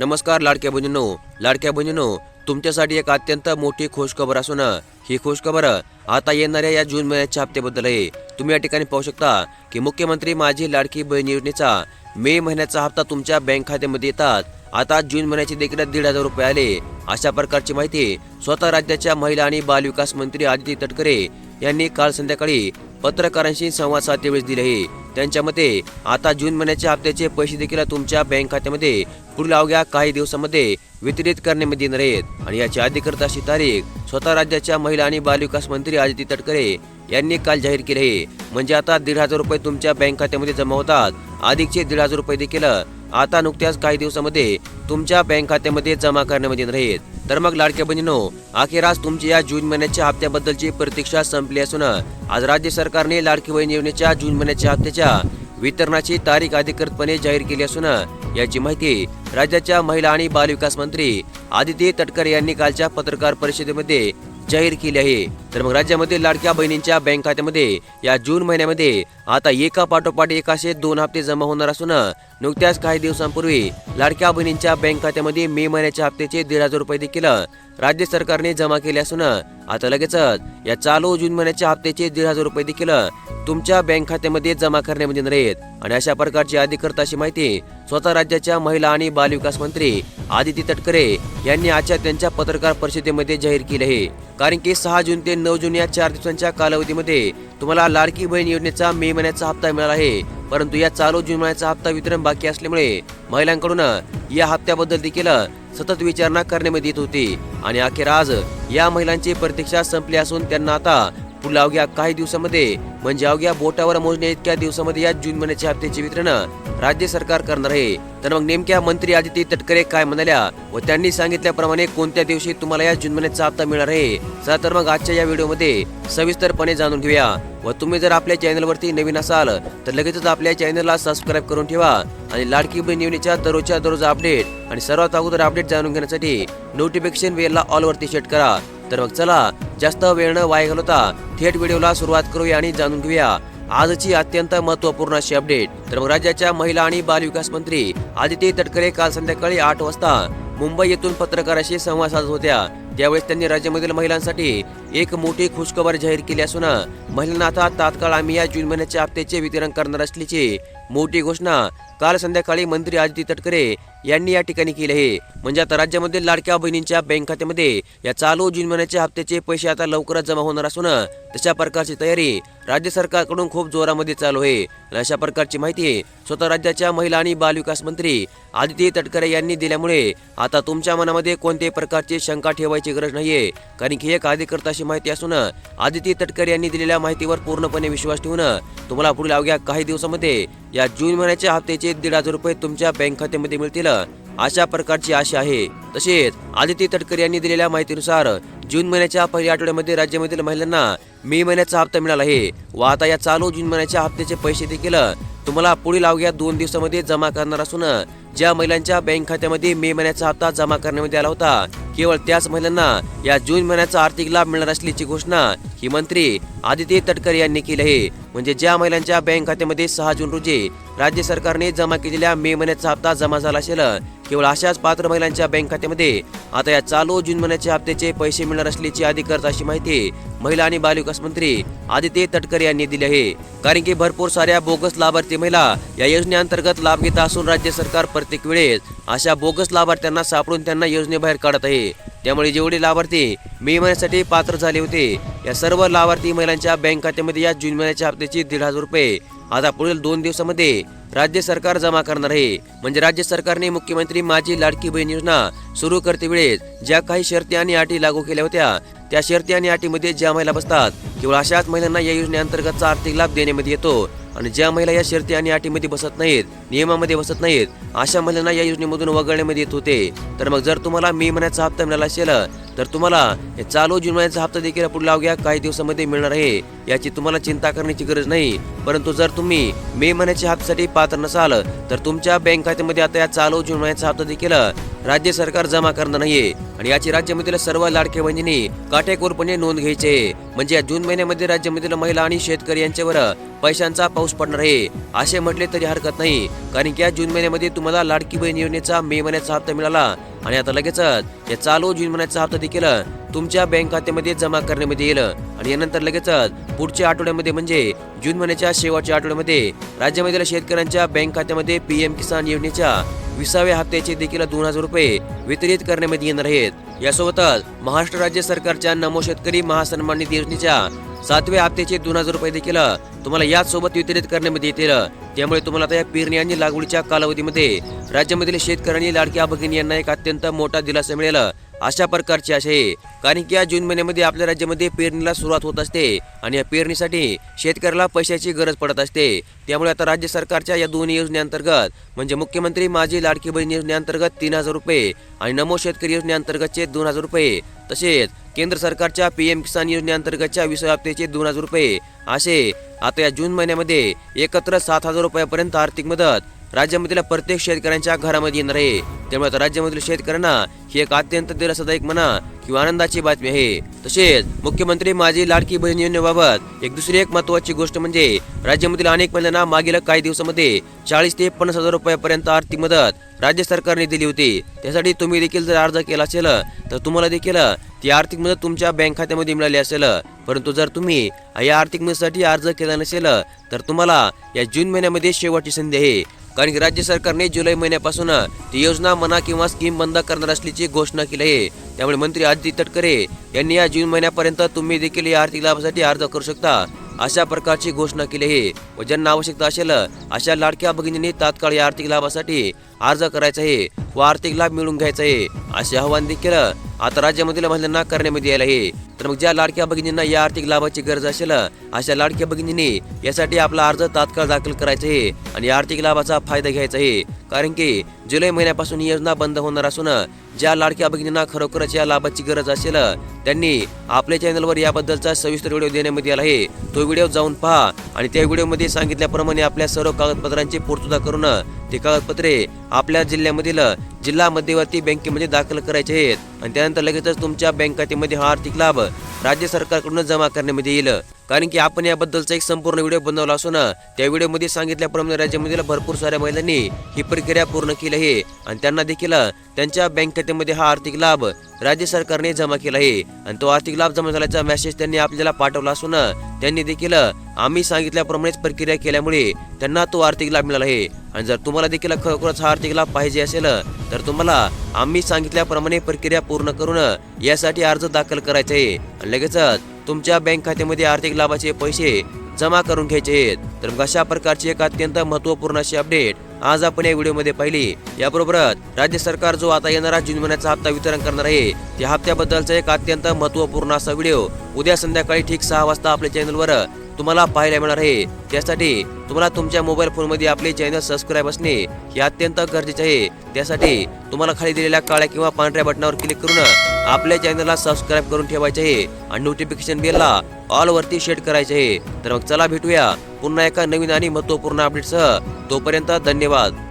नमस्कार लाडक्या बहिणींनो. लाडक्या बहिणींनो तुमच्यासाठी एक अत्यंत मोठी खुशखबर असून ही खुशखबर आता येणाऱ्या या जून महिन्याच्या हप्त्याबद्दल आहे. तुम्ही या ठिकाणी पाहू शकता की मुख्यमंत्री माझी लाडकी बहीण योजनेचा मे महिन्याचा हप्ता तुमच्या बँक खात्यामध्ये येतात. आता जून महिन्याचे देखील दीड हजार रुपये आले. अशा प्रकारची माहिती स्वतः राज्याच्या महिला आणि बालविकास मंत्री आदिती तटकरे यांनी काल संध्याकाळी पत्रकारांशी संवाद साधतेवेळेस दिले आहे. त्यांच्या मते आता जून महिन्याच्या हप्त्याचे पैसे देखील तुमच्या बँक खात्यामध्ये पुढील अवघ्या काही दिवसामध्ये वितरित करण्यामध्ये येणार आहेत. आणि याची अधिकृताची तारीख स्वतः राज्याच्या महिला आणि बालविकास मंत्री आदिती तटकरे यांनी काल जाहीर केले आहे. म्हणजे आता दीड हजार रुपये तुमच्या बँक खात्यामध्ये जमा होतात. अधिकचे दीड हजार रुपये देखील आता नुकत्याच काही दिवसामध्ये तुमच्या बँक खात्यामध्ये जमा करण्यामध्ये येणार आहेत. तर मग लाडक्या बहिणीनो अखेर आज तुमची या जून महिन्याच्या हप्त्याबद्दलची प्रतीक्षा संपली असून आज राज्य सरकारने लाडकी बहीण योजनेच्या जून महिन्याच्या हप्त्याच्या वितरणाची तारीख अधिकृतपणे जाहीर केली असून याची माहिती राज्याच्या महिला आणि बालविकास मंत्री आदिती तटकरे यांनी कालच्या पत्रकार परिषदेमध्ये जाहीर केली आहे. तर मग राज्यामध्ये लाडक्या बहिणींच्या बँक खात्यामध्ये या जून महिन्यामध्ये आता एका पाठोपाठ एकाशे दोन हप्ते जमा होणार असून नुकत्याच काही दिवसांपूर्वी लाडक्या बहिणींच्या बँक खात्यामध्ये मे महिन्याच्या हप्त्याचे दीड हजार रुपये देखील राज्य सरकारने जमा केले असून आता लगेचच या चालू जून महिन्याच्या हप्त्याचे दीड हजार रुपये देखील तुमच्या बँक खात्यामध्ये जमा करण्यामध्ये येणार आहेत. आणि अशा प्रकारची अधिकृत अशी माहिती स्वतः राज्याच्या महिला आणि बालविकास मंत्री आदिती तटकरे यांनी आजच्या त्यांच्या पत्रकार परिषदेमध्ये जाहीर केले आहे. कारण की सहा जून ते नऊ जून या चार दिवसांच्या कालावधीमध्ये तुम्हाला लाडकी बहीण योजनेचा मे महिन्याचा हप्ता मिळाला आहे. परंतु या चालू जून महिन्याचा हप्ता वितरण बाकी असल्यामुळे महिलांकडून या हप्त्याबद्दल देखील सतत विचारणा करण्यामध्ये येत होती. आणि अखेर आज या महिलांची प्रतीक्षा संपली असून त्यांना आता पुढल्या अवघ्या काही दिवसामध्ये म्हणजे अवघ्या बोटावर मोजण्या इतक्या दिवसामध्ये या जून महिन्याच्या हप्त्याचे वितरण राज्य सरकार करणार आहे. तर मग नेमक्या मंत्री आदिती तटकरे काय म्हणाल्या व त्यांनी सांगितल्याप्रमाणे कोणत्या दिवशी तुम्हाला या जून महिन्याचा हप्ता मिळणार आहे? चला तर मग आजच्या या व्हिडिओमध्ये सविस्तरपणे जाणून घेऊया. व तुम्ही जर आपल्या चॅनलवरती नवीन असाल तर लगेचच आपल्या चॅनलला सबस्क्राईब करून ठेवा आणि लाडकी बहीण योजनेच्या दररोजच्या दररोज अपडेट आणि सर्वात अगोदर अपडेट जाणून घेण्यासाठी नोटिफिकेशन बेलला ऑलवरती सेट करा. तर मग चला जास्त वेळ न वाया घालवता थेट व्हिडिओला सुरुवात करूया आणि जाणून घेऊया आजची अत्यंत महत्त्वपूर्ण अशी अपडेट. तर मग राज्याच्या महिला आणि बालविकास मंत्री आदिती तटकरे काल संध्याकाळी आठ वाजता मुंबई येथून पत्रकाराशी संवाद साधत होत्या. त्यावेळेस त्यांनी राज्यामधील महिलांसाठी एक मोठी खुशखबर जाहीर केली असून महिलांना आता तात्काळ आम्ही या जून महिन्याच्या हप्त्याचे वितरण करणार असल्याची मोठी घोषणा काल संध्याकाळी मंत्री आदिती तटकरे यांनी या ठिकाणी केले आहे. म्हणजे आता राज्यामध्ये लाडक्या बहिणींच्या बँक खात्यामध्ये या चालू जून महिन्याच्या हप्त्याचे पैसे आता लवकरच जमा होणार असून तशा प्रकारची तयारी राज्य सरकारकडून खूप जोरामध्ये चालू आहे. अशा प्रकारची माहिती स्वतः राज्याच्या महिला आणि बालविकास मंत्री आदिती तटकरे यांनी दिल्यामुळे आता तुमच्या मनामध्ये कोणत्याही प्रकारची शंका ठेवायची गरज नाहीये. कारण की एक अधिकृत अशी माहिती असून आदिती तटकरे यांनी दिलेल्या माहितीवर पूर्णपणे विश्वास ठेवून तुम्हाला पुढील अवघ्या काही दिवसामध्ये या जून महिन्याच्या हप्त्याचे दीड हजार रुपये तुमच्या बँक खात्यामध्ये मिळतील. अशा प्रकारची आशा आहे. तसेच आदित्य तटकरे यांनी दिलेल्या माहितीनुसार जून महिन्याच्या पहिल्या आठवड्यामध्ये राज्यामधील महिलांना मे महिन्याचा हप्ता मिळाला आहे. व आता या चालू जून महिन्याच्या हप्त्याचे पैसे देखील तुम्हाला पुढील अवघ्या दोन दिवसामध्ये जमा करणार असून ज्या महिलांच्या बँक खात्यामध्ये मे महिन्याचा हप्ता जमा करण्यामध्ये आला होता केवळ त्याच महिलांना या जून महिन्याचा आर्थिक लाभ मिळणार असल्याची घोषणा ही मंत्री आदित्य तटकरे यांनी केली आहे. म्हणजे ज्या महिलांच्या बँक खात्यामध्ये सहा जून रोजी राज्य सरकारने जमा केलेल्या मे महिन्याचा हप्ता जमा झाला असेल केवळ अशाच पात्र महिलांच्या बँक खात्यामध्ये आता या चालू जून महिन्याच्या हप्त्याचे पैसे मिळणार असल्याची अधिकृत अशी माहिती महिला आणि बालविकास मंत्री आदित्य तटकरे यांनी दिली आहे. कारण की भरपूर साऱ्या बोगस लाभार्थी महिला या योजनेअंतर्गत लाभ घेत असून राज्य सरकार प्रत्येक वेळेस अशा बोगस लाभार्थ्यांना सापडून त्यांना योजनेबाहेर काढत आहे. त्यामुळे जेवढे लाभार्थी मे महिन्यासाठी पात्र झाले होते या सर्व लाभार्थी महिलांच्या बँक खात्यामध्ये या जून महिन्याच्या हप्त्याची दीड हजार रुपये आता पुढील दोन दिवसामध्ये राज्य सरकार जमा करणार आहे. म्हणजे राज्य सरकारने मुख्यमंत्री माझी लाडकी बहीण योजना सुरू करते वेळेस ज्या काही शर्ती आणि अटी लागू केल्या होत्या त्या शर्ती आणि अटीमध्ये ज्या महिला बसतात केवळ अशाच महिलांना या योजनेअंतर्गतचा आर्थिक लाभ देण्यामध्ये येतो. आणि ज्या महिला या शर्ती आणि अटीमध्ये बसत नाहीत नियमामध्ये बसत नाहीत अशा महिलांना या योजनेमधून वगळण्यामध्ये येत होते. तर मग जर तुम्हाला मे महिन्याचा हप्ता मिळाला असेल तर तुम्हाला चालू जून महिन्याचा हप्ता देखील पुढल्या अवघ्या काही दिवसामध्ये मिळणार आहे याची तुम्हाला चिंता करण्याची गरज नाही. परंतु जर तुम्ही मे महिन्याच्या हप्त्यासाठी पात्र नसाल तर तुमच्या बँक खात्यामध्ये आता या चालू जून महिन्याचा हप्ता देखील राज्य सरकार जमा करणार नाहीये. आणि याची राज्यामधील सर्व लाडक्या बहिणींनी काटेकोरपणे नोंद घ्यायची. आहे म्हणजे या जून महिन्यामध्ये राज्यामधील महिला आणि शेतकरी यांच्यावर पैशांचा पाऊस पडणार आहे. असे म्हटले तरी हरकत नाही. कारण की या जून महिन्यामध्ये तुम्हाला लाडकी बहीण योजनेचा मे महिन्याचा हप्ता मिळाला. आणि आता लगेचच या चालू जून महिन्याचा हप्ता देखील तुमच्या बँक खात्यामध्ये जमा करण्यामध्ये येईल. आणि यानंतर लगेचच पुढच्या आठवड्यामध्ये म्हणजे जून महिन्याच्या शेवटच्या आठवड्यामध्ये राज्यामधील शेतकऱ्यांच्या बँक खात्यामध्ये पीएम किसान योजनेच्या विसाव्या हप्त्याचे देखील दोन हजार रुपये वितरित करण्यामध्ये येणार आहेत. यासोबतच महाराष्ट्र राज्य सरकारच्या नमो शेतकरी महासन्मान निधी योजनेच्या सातव्या हप्त्याचे दोन हजार रुपये देखील तुम्हाला याच सोबत वितरित करण्यामध्ये येतील त्यामुळे तुम्हाला आता या पेरणी आणि लागवडीच्या कालावधीमध्ये राज्यामधील शेतकऱ्यांनी लाडक्या भगिनी यांना एक अत्यंत मोठा दिलासा मिळेल. अशा प्रकारची असे आहे कारण की या जून महिन्यामध्ये आपल्या राज्यामध्ये पेरणीला सुरुवात होत असते आणि या पेरणीसाठी शेतकऱ्याला पैशाची गरज पडत असते. त्यामुळे आता राज्य सरकारच्या या दोन्ही योजनेअंतर्गत म्हणजे मुख्यमंत्री माझी लाडकी बहीण योजनेअंतर्गत तीन हजार रुपये आणि नमो शेतकरी योजनेअंतर्गतचे दोन हजार रुपये तसेच केंद्र सरकारच्या पी एम किसान योजनेअंतर्गतच्या विषय हप्त्याचे दोन हजार रुपये असे. आता या जून महिन्यामध्ये एकत्र सात हजार रुपयापर्यंत आर्थिक मदत. राज्यामधील प्रत्येक शेतकऱ्यांच्या घरामध्ये येणार आहे. त्यामुळे राज्यामधील शेतकऱ्यांना ही एक अत्यंत दिलासादायक म्हणा किंवा आनंदाची बातमी आहे. तसेच मुख्यमंत्री माझी लाडकी बहीण योजनेबाबत एक दुसरी एक महत्वाची गोष्ट म्हणजे राज्यामधील अनेक महिलांना मागील काही दिवसामध्ये चाळीस ते पन्नास हजार रुपयापर्यंत आर्थिक मदत राज्य सरकारने दिली होती. त्यासाठी तुम्ही देखील जर अर्ज केला असेल तर तुम्हाला देखील ती आर्थिक मदत तुमच्या बँक खात्यामध्ये मिळाली असेल. परंतु जर तुम्ही या आर्थिक मदतीसाठी अर्ज केला नसेल तर तुम्हाला या जून महिन्यामध्ये शेवटची संधी आहे. कारण की राज्य सरकारने जुलै महिन्यापासून ती योजना मना किंवा स्कीम बंद करणार असल्याची घोषणा केली आहे. त्यामुळे मंत्री आदित्य तटकरे यांनी या जून महिन्यापर्यंत तुम्ही देखील या आर्थिक लाभासाठी अर्ज करू शकता. अशा प्रकारची घोषणा केली आहे. व ज्यांना आवश्यकता असेल अशा लाडक्या भगिनींनी तात्काळ या आर्थिक लाभासाठी अर्ज करायचा आहे व आर्थिक लाभ मिळवून घ्यायचा आहे. असे आवाहन देखील आता राज्यामधील महिलांना करण्यामध्ये यायला आहे. तर मग ज्या लाडक्या भगिनींना या आर्थिक लाभाची गरज असेल अशा लाडक्या भगिनींनी यासाठी आपला अर्ज तात्काळ दाखल करायचा आहे आणि आर्थिक लाभाचा फायदा घ्यायचा आहे. कारण की जुलै महिन्यापासून ही योजना बंद होणार असून ज्या लाडक्या भगिनींना खरोखरच या लाभाची गरज असेल त्यांनी आपल्या चॅनलवर याबद्दलचा सविस्तर व्हिडिओ देण्यामध्ये आला आहे. तो व्हिडिओ जाऊन पहा आणि त्या व्हिडिओमध्ये सांगितल्याप्रमाणे आपल्या सर्व कागदपत्रांची पूर्तता करून ते कागदपत्रे आपल्या जिल्ह्यामधील जिल्हा मध्यवर्ती बँकेमध्ये दाखल करायचे आहेत. आणि त्यानंतर लगेचच तुमच्या बँक खात्यामध्ये हा आर्थिक लाभ राज्य सरकारकडून जमा करण्यामध्ये येईल. कारण की आपण याबद्दलचा एक संपूर्ण व्हिडिओ बनवला असून त्या व्हिडिओमध्ये सांगितल्याप्रमाणे राज्यामधील भरपूर साऱ्या महिलांनी ही प्रक्रिया पूर्ण केली आहे. आणि त्यांना देखील त्यांच्या बँक खात्यामध्ये हा आर्थिक लाभ राज्य सरकारने जमा केला आहे. आणि तो आर्थिक लाभ जमा झाल्याचा मेसेज त्यांनी आपल्याला पाठवला असून त्यांनी देखील आम्ही सांगितल्याप्रमाणेच प्रक्रिया केल्यामुळे त्यांना तो आर्थिक लाभ मिळाला आहे. आणि जर तुम्हाला देखील खरोखरच हा आर्थिक लाभ पाहिजे असेल तर तुम्हाला आम्ही सांगितल्याप्रमाणे प्रक्रिया पूर्ण करून यासाठी अर्ज दाखल करायचा. आहे आणि लगेचच तुमच्या बँक खात्यामध्ये आर्थिक लाभाचे पैसे जमा करून घ्यायचे. आहेत तर कशा अशा प्रकारची एक अत्यंत महत्त्वपूर्ण अशी अपडेट आज आपण या व्हिडिओमध्ये पाहिली. याबरोबरच राज्य सरकार जो आता येणारा जून महिन्याचा हप्ता वितरण करणार आहे त्या हप्त्याबद्दलचा एक अत्यंत महत्त्वपूर्ण असा व्हिडिओ उद्या संध्याकाळी ठीक सहा वाजता आपल्या चॅनलवर तुम्हाला पाहायला मिळणार आहे. त्यासाठी तुम्हाला तुमच्या मोबाईल फोनमध्ये आपले चॅनल सबस्क्राईब असणे हे अत्यंत गरजेचे आहे. त्यासाठी तुम्हाला खाली दिलेल्या काळ्या किंवा पांढऱ्या बटनावर क्लिक करून आपल्या चॅनलला सबस्क्राईब करून ठेवायचे आहे आणि नोटिफिकेशन बेलला ऑलवरती शेअर करायचे आहे. तर मग चला भेटूया पुन्हा एका नवीन आणि महत्त्वपूर्ण अपडेटसह तोपर्यंत धन्यवाद.